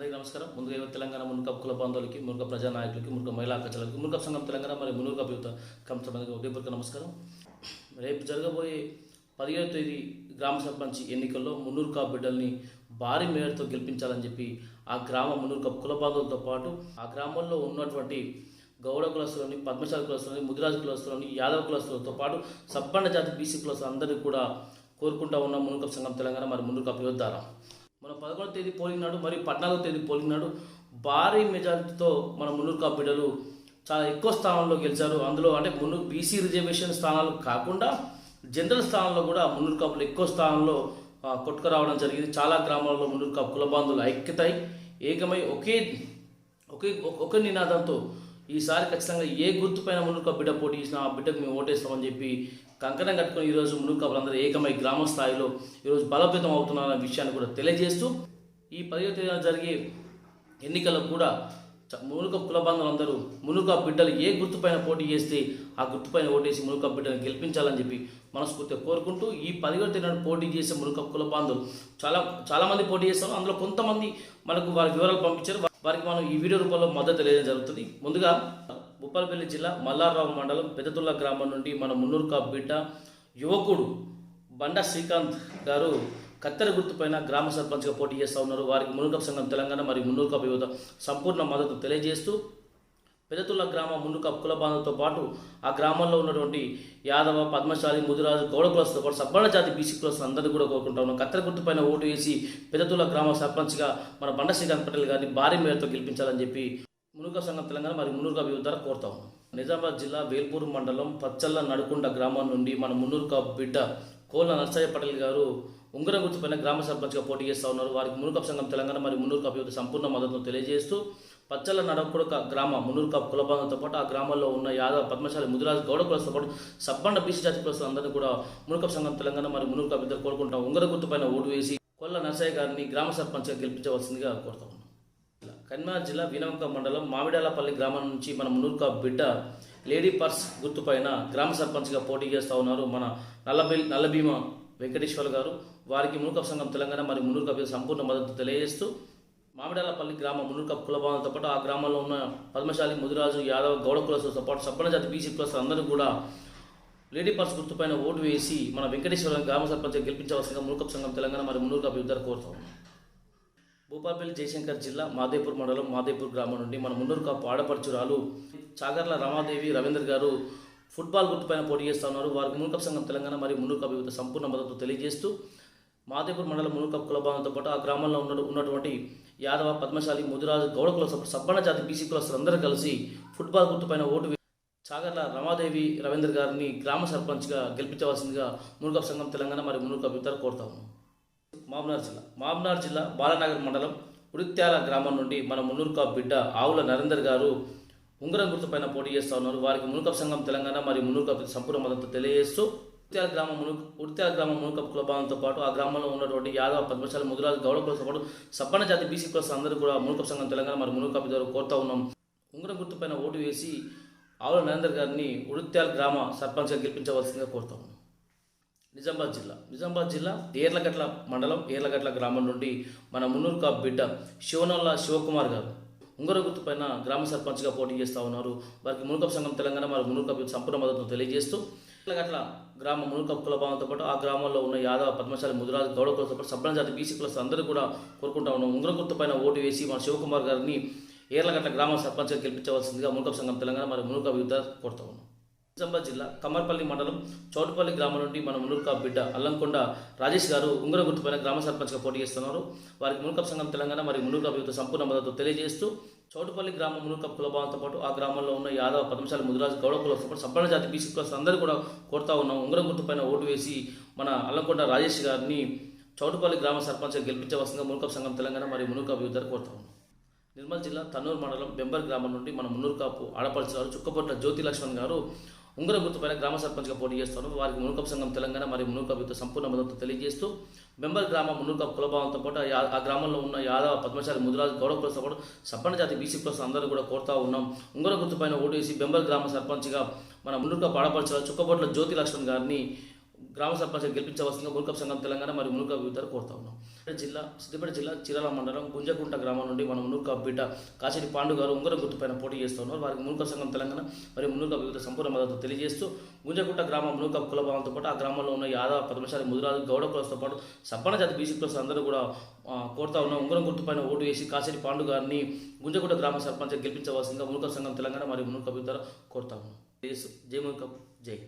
అందరికీ నమస్కారం. ముందుగా తెలంగాణ మునుక కుల బాంధవులకి మునుక ప్రజా నాయకులకి మునుక మహిళా కచ్చలకి మునుక సంఘం తెలంగాణ మరియు మునుక యువత కంపెనీ ఉదయపూర్వక నమస్కారం. రేపు జరగబోయే పదిహేడు తేదీ గ్రామ సర్పంచ్ ఎన్నికల్లో మున్నూరు కాపు బిడ్డల్ని భారీ మేరతో గెలిపించాలని చెప్పి ఆ గ్రామ మున్నూరు కాపు కుల బాంధవులతో పాటు ఆ గ్రామంలో ఉన్నటువంటి గౌడ కులస్తులని పద్మశాల కులస్తులని ముదిరాజు కులస్తులని యాదవ కులస్తులతో పాటు సబ్బండ జాతి బీసీ కులస్తులు అందరినీ కూడా కోరుకుంటా ఉన్న మునుకప్ సంఘం తెలంగాణ మరి మున్నూరు కాపు యువత ద్వారా. మన పదకొండవ తేదీ పోలింగ్ నాడు మరియు పద్నాలుగో తేదీ పోలింగ్ నాడు భారీ మెజారిటీతో మన మున్నూరు కాపు బిడ్డలు చాలా ఎక్కువ స్థానంలో గెలిచారు. అందులో అంటే మున్నూరు బీసీ రిజర్వేషన్ స్థానాలు కాకుండా జనరల్ స్థానంలో కూడా మున్నూరు కాపులు ఎక్కువ స్థానంలో కొట్టుకురావడం జరిగింది. చాలా గ్రామాల్లో మున్నూరు కాపు కులబాంధులు ఐక్యతై ఏకమై ఒకే ఒకే ఒక నినాదంతో ఈసారి ఖచ్చితంగా ఏ గుర్తుపైన మునుక బిడ్డ పోటీ చేసినా ఆ బిడ్డకు మేము ఓటేస్తామని చెప్పి కంకణం కట్టుకొని ఈరోజు మునుక అందరూ ఏకమై గ్రామ స్థాయిలో ఈరోజు బలోపేతం అవుతున్నారన్న విషయాన్ని కూడా తెలియజేస్తూ ఈ పదిహేను తేదీన జరిగే ఎన్నికలకు కూడా మునుక కులబంధులందరూ మునుక బిడ్డలు ఏ గుర్తుపైన పోటీ చేస్తే ఆ గుర్తుపైన ఓటేసి మునుక బిడ్డను గెలిపించాలని చెప్పి మనస్ఫూర్తిగా కోరుకుంటూ ఈ పదిహేడు తేదీన పోటీ చేసే మునుక కులబాంధులు చాలా చాలామంది పోటీ చేస్తారు. అందులో కొంతమంది మనకు వారి వివరాలు పంపించారు. వారికి మనం ఈ వీడియో రూపంలో మద్దతు తెలియడం జరుగుతుంది. ముందుగా భూపాలపల్లి జిల్లా మల్లారావు మండలం పెద్దతుల్ల గ్రామం నుండి మన మున్నూరు కాపు బిడ్డ యువకుడు బండా శ్రీకాంత్ గారు కత్తెర గుర్తుపైన గ్రామ సర్పంచ్గా పోటీ చేస్తూ ఉన్నారు. వారికి మునుకప్ సంఘం తెలంగాణ మరియు మున్నూరు కాపు యువత సంపూర్ణ మద్దతు తెలియజేస్తూ పెదతుల్ల గ్రామ ముందు కుల బాంధవులతో పాటు ఆ గ్రామంలో ఉన్నటువంటి యాదవ పద్మశాలి ముదిరాజు గౌడ కులస్తుతో పాటు సబ్బణ జాతి బీసీ కులస్తులు అందరినీ కూడా కోరుకుంటా ఉన్నాం. కత్తెర గుర్తుపైన ఓటు వేసి పెదతుల్ల గ్రామ సర్పంచ్గా మన బండ శ్రీకాంత్ పటేల్ గారిని భారీ మేరతో గెలిపించాలని చెప్పి మునుక సంఘం తెలంగాణ మరి మున్నూరు యువత ద్వారా కోరుతాం. నిజామాబాద్ జిల్లా వేల్పూర్ మండలం పచ్చల్ల నడుకుండ గ్రామం నుండి మన మున్నూరు బిడ్డ కోళ్ళ నర్సయ్య పటేల్ గారు ఉంగరం గుర్తుపైన గ్రామ సర్పంచ్గా పోటీ చేస్తూ ఉన్నారు. వారికి మునుకప్ సంఘం తెలంగాణ మరియు మున్నూరు అభివృద్ధి సంపూర్ణ మద్దతును తెలియజేస్తూ పచ్చల నడకుడక గ్రామ మున్నూరు కాపు పాటు ఆ గ్రామంలో ఉన్న యాదవ పద్మశాలి ముదిరాజు గౌడ కులస్తో పాటు సబ్బండ బీసీ జాతి కులస్తులు అందరినీ కూడా మునుకప్ సంఘం తెలంగాణ మరియు మున్నూరు కాపు ఇద్దరు కోరుకుంటాం. ఉంగర గుర్తుపైన ఓటు వేసి కొల్ల నర్సయ్య గారిని గ్రామ సర్పంచ్గా గెలిపించవలసిందిగా కోరుతాం. కన్మార్ జిల్లా వినవంక మండలం మామిడాలపల్లి గ్రామం నుంచి మన మునూర్క బిడ్డ లేడీ పర్స్ గుర్తుపైన గ్రామ సర్పంచ్గా పోటీ చేస్తూ ఉన్నారు మన నల్లబిల్ నల్లభీమ వెంకటేశ్వర గారు. వారికి మునుకప్ సంఘం తెలంగాణ మరియు మునూర్కా సంపూర్ణ మద్దతు తెలియజేస్తూ మామిడాలపల్లి గ్రామ మునూర్కా కులభావంతో పాటు ఆ గ్రామంలో ఉన్న పద్మశాలి ముదిరాజు యాదవ్ గౌడ కులస్తులతో పాటు సప్పన జాతి బీసీ కులస్తులు అందరూ కూడా లేడీ పర్స్ గుర్తుపైన ఓటు వేసి మన వెంకటేశ్వర గ్రామ సర్పంచ్ గెలిపించవలసిందిగా మునుకప్ సంఘం తెలంగాణ మరియు మునుకప్ ఇద్దరు కోరుతా ఉన్నాం. భూపాలపల్లి జయశంకర్ జిల్లా మాదేపూర్ మండలం మాదేపూర్ గ్రామం నుండి మన మున్నూరు కాపు ఆడపడుచురాలు చాగర్ల రమాదేవి రవీంద్ర గారు ఫుట్బాల్ గుర్తుపైన పోటీ చేస్తూ ఉన్నారు. వారికి మునుకప్ సంఘం తెలంగాణ మరియు మునుకప్ కాపు యువత సంపూర్ణ మద్దతు తెలియజేస్తూ మాదేపూర్ మండలం మునుకప్ కులభావంతో పాటు ఆ గ్రామంలో ఉన్న ఉన్నటువంటి యాదవ పద్మశాలి ముదిరాజు గౌడ కుల సబ్బణ జాతి బీసీ కులస్తులు అందరూ కలిసి ఫుట్బాల్ గుర్తుపైన ఓటు చాగర్ల రమాదేవి రవీందర్ గారిని గ్రామ సర్పంచ్గా గెలిపించవలసిందిగా మునుకప్ సంఘం తెలంగాణ మరియు మునుకప్ కాపు యువత కోరుతా మామ్నార్ జిల్లా. మామ్నార్ జిల్లా బాలనగర్ మండలం ఉడిత్యాల గ్రామం నుండి మన మున్నూరుకా బిడ్డ ఆవుల నరేందర్ గారు ఉంగరం గుర్తుపైన పోటీ చేస్తూ ఉన్నారు. వారికి మునుకప్ సంఘం తెలంగాణ మరియు మునుకప్ సంపూర్ణ మద్దతు తెలియజేస్తూ ఉడిత్యాల గ్రామం మును ఉడిత్యాల గ్రామం మునుకప్ కులభావంతో పాటు ఆ గ్రామంలో ఉన్నటువంటి యాదవ పద్మశాల ముదిరాజు గౌడ కులతో పాటు సబ్బన జాతి బీసీ కులస్ అందరూ కూడా మునుకప్ సంఘం తెలంగాణ మరియు మునుకప్ ద్వారా కోరుతా ఉన్నాం. ఉంగరం గుర్తుపైన ఓటు వేసి ఆవుల నరేందర్ గారిని ఉడిత్యాల గ్రామ సర్పంచ్గా గెలిపించవలసిందిగా కోరుతా ఉన్నాం. నిజామాబాద్ జిల్లా. నిజామాబాద్ జిల్లా ఏర్లగట్ల మండలం ఏర్లగట్ల గ్రామం నుండి మన మున్నూరు కాపు బిడ్డ శివనల్ల శివకుమార్ గారు. ఉంగర గుర్తుపైన గ్రామ సర్పంచ్గా పోటీ చేస్తూ ఉన్నారు. వారికి మునుకప్ సంఘం తెలంగాణ మరి మున్నూరు సంపూర్ణ మద్దతును తెలియజేస్తూ ఏర్లగట్ల గ్రామ మునుకప్ కులభావంతో పాటు ఆ గ్రామంలో ఉన్న యాదవ పద్మశాలి ముదిరాజు గౌడ కులతో పాటు సభ్యుల జాతి బీసీ కులస్ అందరూ కూడా కోరుకుంటా ఉన్నాం. ఉంగర పైన ఓటు వేసి మన శివకుమార్ గారిని ఏర్లగట్ల గ్రామ సర్పంచ్గా గెలిపించవలసిందిగా మునుకప్ సంఘం తెలంగాణ మరియు మునుకప్ యుద్ధ కోరుతా ఉన్నాం. నిజామాబాద్ జిల్లా కమర్పల్లి మండలం చోటుపల్లి గ్రామం నుండి మన మునుర్కా బిడ్డ అల్లంకొండ రాజేష్ గారు ఉంగర గుర్తుపైన గ్రామ సర్పంచ్గా పోటీ చేస్తున్నారు. వారికి మునుకప్ సంఘం తెలంగాణ మరియు మునుర్కా యువత సంపూర్ణ మద్దతు తెలియజేస్తూ చోటుపల్లి గ్రామం మునుకప్ కులభావంతో పాటు ఆ గ్రామంలో ఉన్న యాదవ పదంశాల ముదిరాజు గౌడ కులతో పాటు జాతి బీసీ కులస్ అందరూ కూడా కోరుతా ఉన్నాం. ఉంగరం గుర్తుపైన ఓటు వేసి మన అల్లంకొండ రాజేష్ గారిని చౌటుపల్లి గ్రామ సర్పంచ్గా గెలిపించవలసిందిగా మునుకప్ సంఘం తెలంగాణ మరియు మునుకా యువత కోరుతా ఉన్నాం. నిర్మల్ జిల్లా తన్నూరు మండలం బెంబర్ గ్రామం నుండి మన మున్నూరు కాపు ఆడపడుచున్నారు చుక్కపొట్ల జ్యోతి లక్ష్మణ్ గారు ఉంగర గుర్తుపైన గ్రామ సర్పంచ్గా పోటీ చేస్తాను. వారికి మునుకప్ సంఘం తెలంగాణ మరియు మునుకప్ యుద్ధ సంపూర్ణ మద్దతు తెలియజేస్తూ బెంబర్ గ్రామ మునుకప్ కులభావంతో పాటు ఆ గ్రామంలో ఉన్న యాదవ పద్మశాలి ముదురాజు గౌరవ కులతో పాటు సబ్బణ జాతి బీసీ కులస్ అందరూ కూడా కోరుతా ఉన్నాం. ఉంగర గుర్తుపైన ఓటు వేసి బెంబర్ గ్రామ సర్పంచ్గా మన మునుకప్ ఆడపడుచున్నారు చుక్కపొట్ల జ్యోతి లక్ష్మణ్ గారిని గ్రామ సర్పంచ్ గెలిపించవలసిందిగా మునుకప్ సంఘం తెలంగాణ మరియు మునుక యువతలు కోరుతా ఉన్నాం. జిల్లా సిద్దిపేట జిల్లా చిరాల మండలం గుంజకుంట గ్రామం నుండి మన మునుకప్ బిడ్డ కాశీని పాండు గారు ఉంగరం గుర్తుపైన పోటీ చేస్తూ ఉన్నారు. వారికి మునుకప్ సంఘం తెలంగాణ మరియు మునుక యువత సంపూర్ణ మద్దతు తెలియజేస్తూ గుంజకుంట గ్రామం మునుక కులభావంతో పాటు ఆ గ్రామంలో ఉన్న యాదవ పద్మశాలి ముదిరాజు గౌడ కులస్తో పాటు సప్పన జాతి బీసీ కులస్ అందరూ కూడా కోరుతా ఉన్నాం. ఉంగరం గుర్తుపైన ఓటు వేసి కాశీని పాండు గారిని గుంజకుంట గ్రామ సర్పంచ్ గెలిపించవలసిందిగా మునుక సంఘం తెలంగాణ మరియు మునుక యువత కోరుతా ఉన్నాం. జై మునుకప్ జై